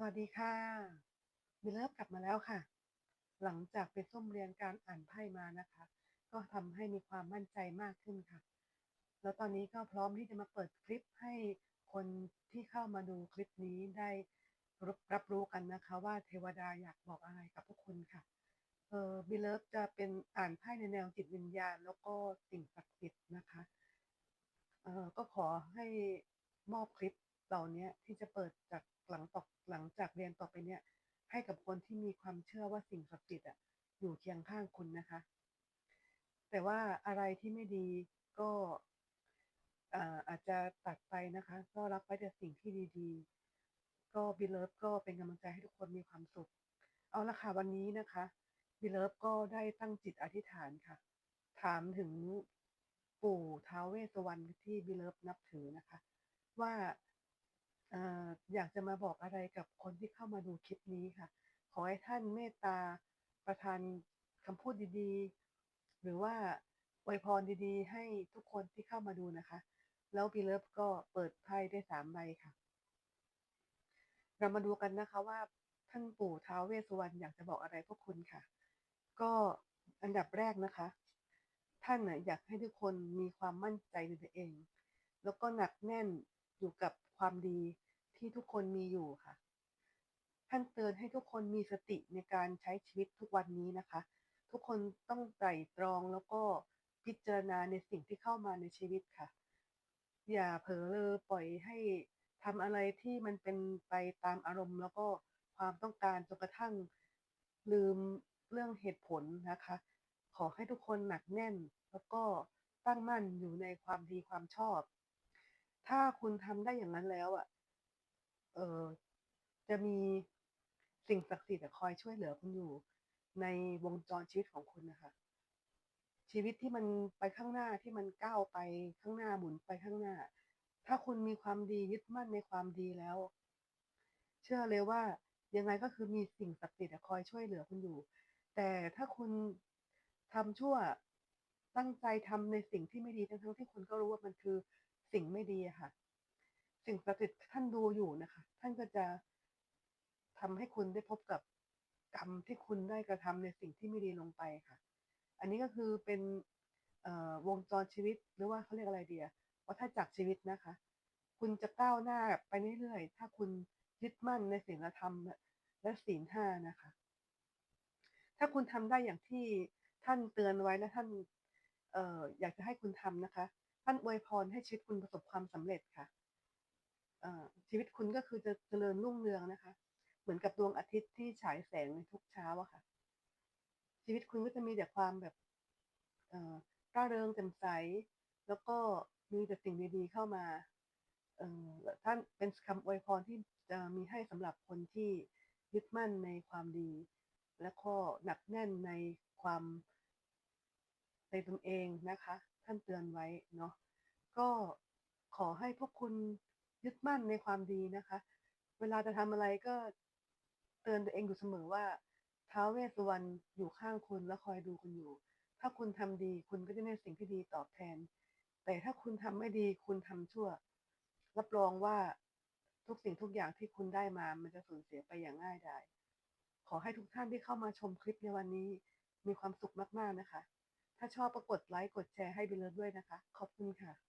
สวัสดีค่ะมิเลิฟกลับมาแล้วค่ะ หลังจากไปส้มเรียนการอ่านไพ่มานะคะ ก็ทำให้มีความมั่นใจมากขึ้นค่ะ แล้วตอนนี้ก็พร้อมที่จะมาเปิดคลิปให้คนที่เข้ามาดูคลิปนี้ได้รับรับรู้กันนะคะ ว่าเทวดาอยากบอกอะไรกับพวกคุณค่ะ เออบิเลิฟจะเป็นอ่านไพ่ในแนวจิตวิญญาณ แล้วก็สิ่งศักดิ์สิทธิ์นะคะ เออก็ขอให้มอบคลิป เหล่านี้ที่จะเปิดจากหลังต่อหลังจากเรียนต่อไปเนี่ยให้กับคนที่มีความเชื่อว่าสิ่งศักดิ์สิทธิ์อะอยู่เคียงข้างคุณนะคะ แต่ว่าอะไรที่ไม่ดีก็อ่าอาจจะตัดไปนะคะ ก็รับไว้แต่สิ่งที่ดีๆ ก็บิเลิฟก็เป็นกำลังใจให้ทุกคนมีความสุข เอาละค่ะวันนี้นะคะบิเลิฟก็ได้ตั้งจิตอธิษฐานค่ะ ถามถึงปู่ท้าวเวสสวรรณที่บิเลิฟนับถือนะคะ ว่า เอ่ออยากจะมาบอกอะไรกับคนที่เข้ามาดูคลิปนี้ค่ะ ขอให้ท่านเมตตาประทานคำพูดดีๆ หรือว่าอวยพรดีๆ ให้ทุกคนที่เข้ามาดูนะคะ แล้วบีเลิฟก็เปิดไพ่ได้สามใบค่ะ เรามาดูกันนะคะว่าท่านปู่ท้าวเวสสุวรรณอยากจะบอกอะไรพวกคุณค่ะ ก็อันดับแรกนะคะ ท่านนะอยากให้ทุกคนมีความมั่นใจในตัวเอง แล้วก็หนักแน่นอยู่กับ ความดีที่ทุกคนมีอยู่ค่ะ ท่านเตือนให้ทุกคนมีสติในการใช้ชีวิตทุกวันนี้นะคะ ทุกคนต้องไตร่ตรองแล้วก็พิจารณาในสิ่งที่เข้ามาในชีวิตค่ะ อย่าเผลอเลอปล่อยให้ทำอะไรที่มันเป็นไปตามอารมณ์ แล้วก็ความต้องการจนกระทั่งลืมเรื่องเหตุผลนะคะ ขอให้ทุกคนหนักแน่น แล้วก็ตั้งมั่นอยู่ในความดีความชอบ ถ้าคุณทำได้อย่างนั้นแล้วอะ เออจะมีสิ่งศักดิ์สิทธิ์คอยช่วยเหลือคุณอยู่ ในวงจรชีวิตของคุณนะคะ ชีวิตที่มันไปข้างหน้าที่มันก้าวไปข้างหน้าหมุนไปข้างหน้า ถ้าคุณมีความดียึดมั่นในความดีแล้ว เชื่อเลยว่ายังไงก็คือมีสิ่งศักดิ์สิทธิ์คอยช่วยเหลือคุณอยู่ แต่ถ้าคุณทำชั่วตั้งใจทำในสิ่งที่ไม่ดีทั้งทั้งๆที่คุณก็รู้ว่ามันคือ สิ่งไม่ดีค่ะ สิ่งศักดิ์สิทธิ์ท่านดูอยู่นะคะ ท่านก็จะทำให้คุณได้พบกับกรรมที่คุณได้กระทำในสิ่งที่ไม่ดีลงไปค่ะ อันนี้ก็คือเป็นวงจรชีวิตหรือว่าเขาเรียกอะไรเดียวัฏจักรชีวิตนะคะ คุณจะก้าวหน้าไปเรื่อยๆถ้าคุณยึดมั่นในศีลธรรมและศีลห้านะคะ ถ้าคุณทำได้อย่างที่ท่านเตือนไว้และท่านอออยากจะให้คุณทำนะคะ ท่านอวยพรให้ชีวิตคุณประสบความสำเร็จค่ะชีวิตคุณก็คือจะเจริญรุ่งเรืองนะคะ เหมือนกับดวงอาทิตย์ที่ฉายแสงในทุกเช้าอะค่ะ ชีวิตคุณก็จะมีแต่ความแบบร่าเริงแจ่มใส แล้วก็มีแต่สิ่งดีๆเข้ามาท่านเป็นคำอวยพรที่จะมีให้สำหรับคนที่ยึดมั่นในความดี และก็หนักแน่นในความ ในตนเองนะคะ ท่านเตือนไว้เนาะก็ขอให้พวกคุณยึดมั่นในความดีนะคะ เวลาจะทำอะไรก็เตือนตัวเองอยู่เสมอว่าท้าวเวสสุวรรณอยู่ข้างคุณและคอยดูคุณอยู่ ถ้าคุณทำดีคุณก็จะได้สิ่งที่ดีตอบแทน แต่ถ้าคุณทำไม่ดีคุณทำชั่ว รับรองว่าทุกสิ่งทุกอย่างที่คุณได้มา มันจะสูญเสียไปอย่างง่ายดายขอให้ทุกท่านที่เข้ามาชมคลิปในวันนี้ มีความสุขมากๆนะคะ ถ้าชอบก็กดไลค์กดแชร์ให้ไปเลยด้วยนะคะ ขอบคุณค่ะ